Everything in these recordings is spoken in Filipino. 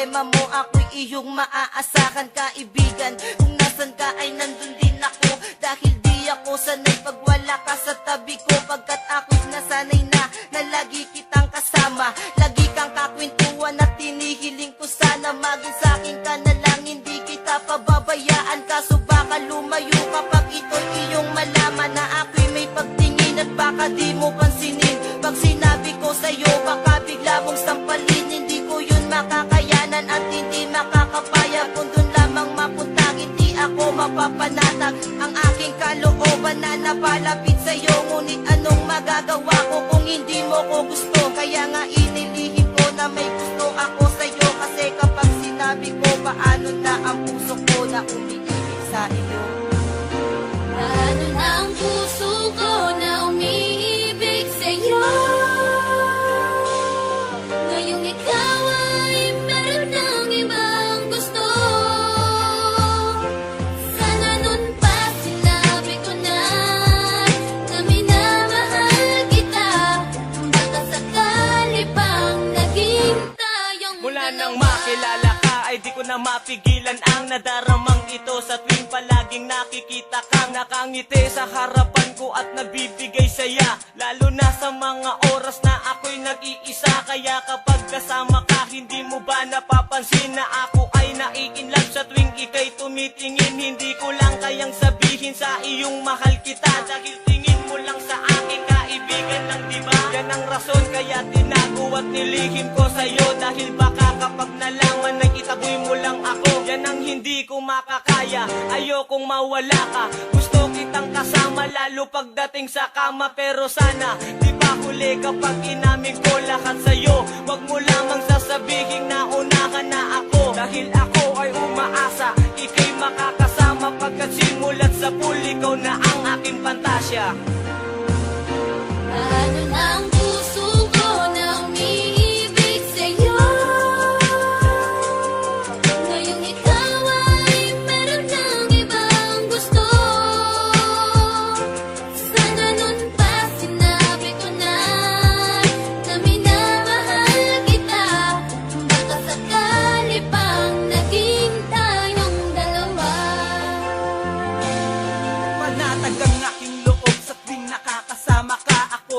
problema mo ako'y iyong maaasahan Kaibigan, kung nasan ka ay nandun din ako Dahil di ako sanay pag wala ka sa tabi ko. Pagkat ako'y nasanay na na lagi kitang kasama. Lagi kang kakwentuhan at tinihiling ko sana Maging sa'kin ka na lang, hindi kita pababayaan Kaso baka lumayo kapag ito'y iyong malaman Na ako'y may pagtingin at baka di mo pansinin. Pag sinabi sinabi ko paano na ang puso ko na umiibig sa iyo? Paano na ang puso ko na mapigilan ang nadaramang ito. Sa tuwing palaging nakikita kang nakangiti sa harapan ko at nagbibigay saya. Lalo na sa mga oras na ako'y nag-iisa. Kaya kapag kasama ka hindi mo ba napapansin na ako ay naiinlove? Sa tuwing ikay tumitingin hindi ko lang kayang sabihin sa iyong mahal kita. Dahil tingin mo lang sa akin kaibigan lang diba? Yan ang rason kaya tinago at nilihim ko sa'yo. Dahil baka kapag nalaman na itaboy mo lang ako. Yan ang hindi ko makakaya. Ayokong mawala ka. Gusto kitang kasama lalo pagdating sa kama. Pero sana di ba huli kapag inamin ko lahat sa'yo. Wag mo lamang sasabihin na unahan na ako. Dahil ako ay umaasa Ika'y makakasama. Pagkat simulat sa pool Ikaw na ang aking pantasya Ngayong ikaw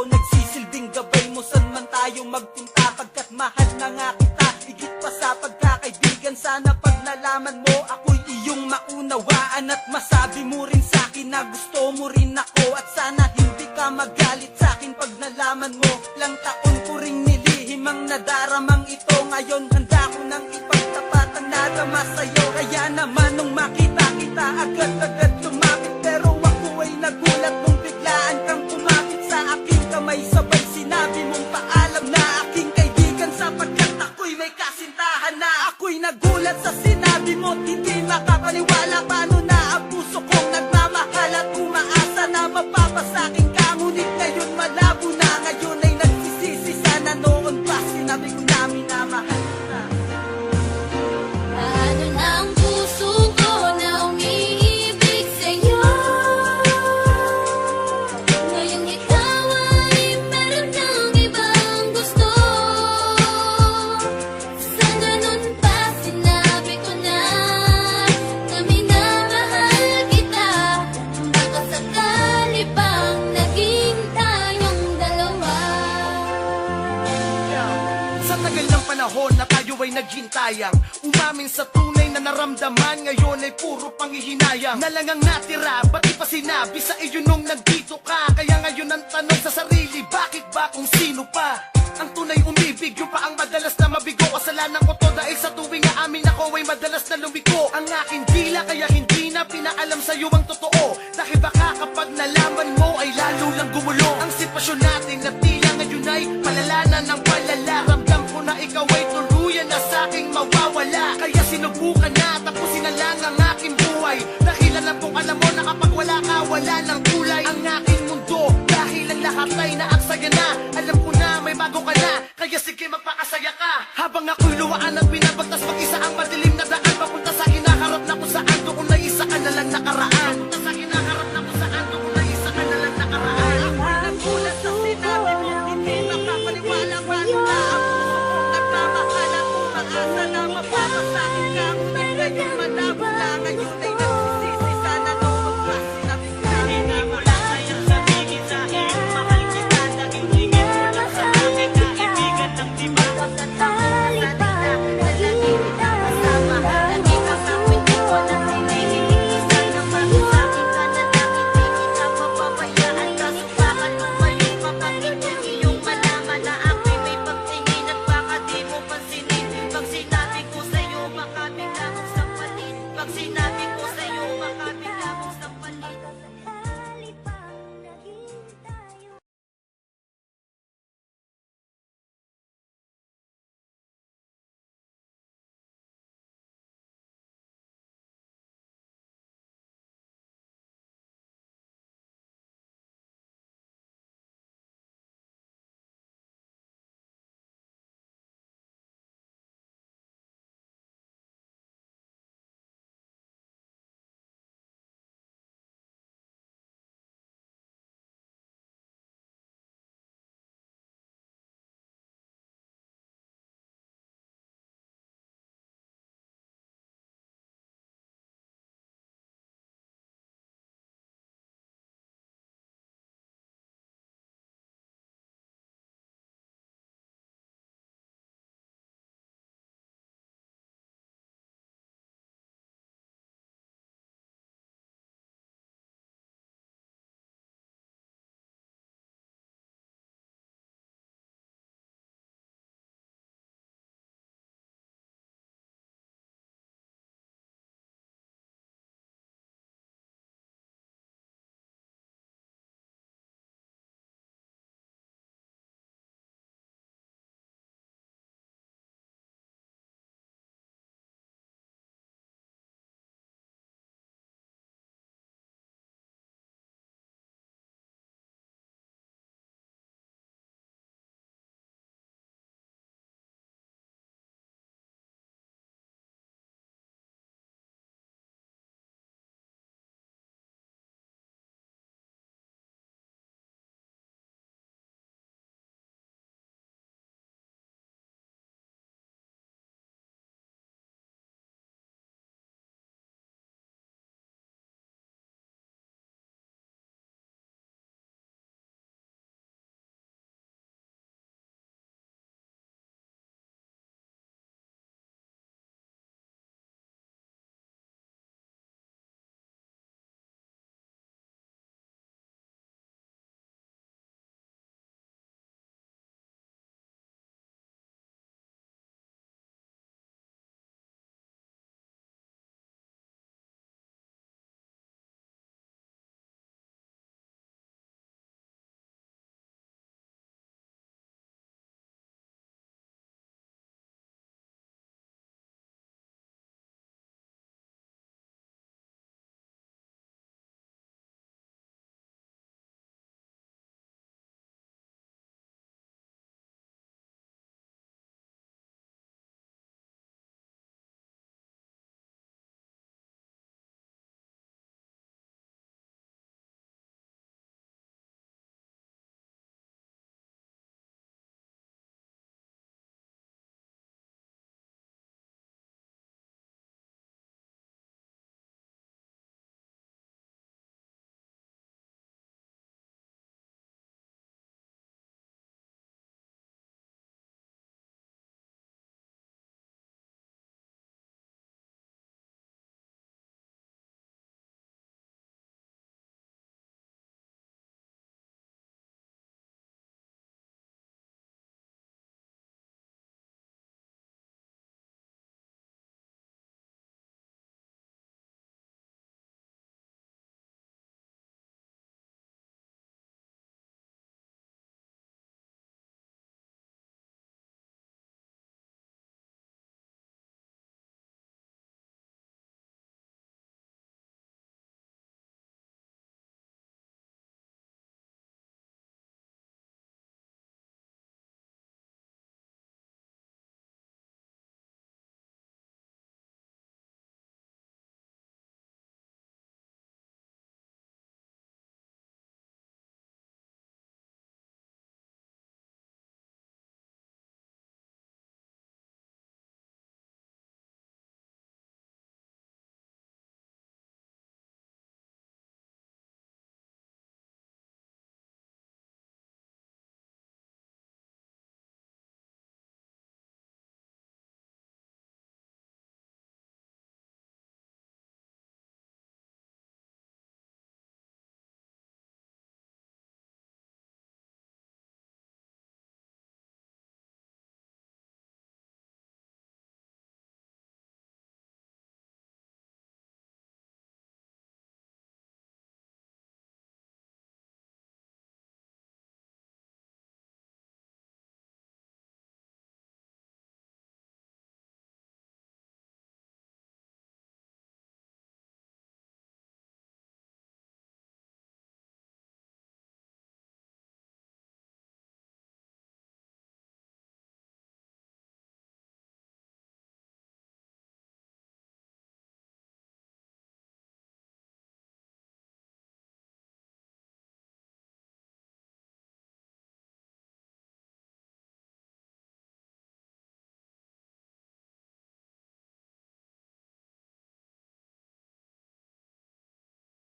Ako nagsisilbing gabay mo saan man tayo magpunta. Pagkat mahal na nga kita Higit pa sa pagkakaibigan. Sana pag nalaman mo ako'y iyong maunawaan. At masabi mo rin sa akin na gusto mo rin ako. At sana hindi ka magalit sa akin pag nalaman mo. Lang taon ko ring nilihim ang nadaramang ito. Ngayon handa ko nang ipagtapat ang nadama sa'yo Kaya naman nung makita kita agad-agad ay naghintayang. Umamin sa tunay na naramdaman Ngayon ay puro panghihinayang. Na lang ang natira, ba't di pa sinabi sa iyo nung nandito ka? Kaya ngayon ang tanong sa sarili Bakit ba kung sino pa? Ang tunay umibig, yung pa ang madalas na mabigo. Kasalanan ko to dahil sa tuwing na amin ako ay madalas na lumiko Ang aking dila kaya hindi na pinaalam sa'yo ang totoo. Dahil baka kapag nalaman mo ay lalo lang gumulo. Ang sitwasyon natin na tila ngayon ay palala na ng palala. Ramdam ko na ikaw ay tuluyan na sa'king mawawala. Kaya sinubukan na tapusin na lang ang aking buhay. Dahil alam kong alam mo na kapag wala ka wala ng kulay. Ang aking mundo dahil ang lahat ay naaksaya na. Alam ko na may bago ka na Kaya sige magpakasaya ka. Habang ako'y luwaan at binabagtas mag-isa ang madilim na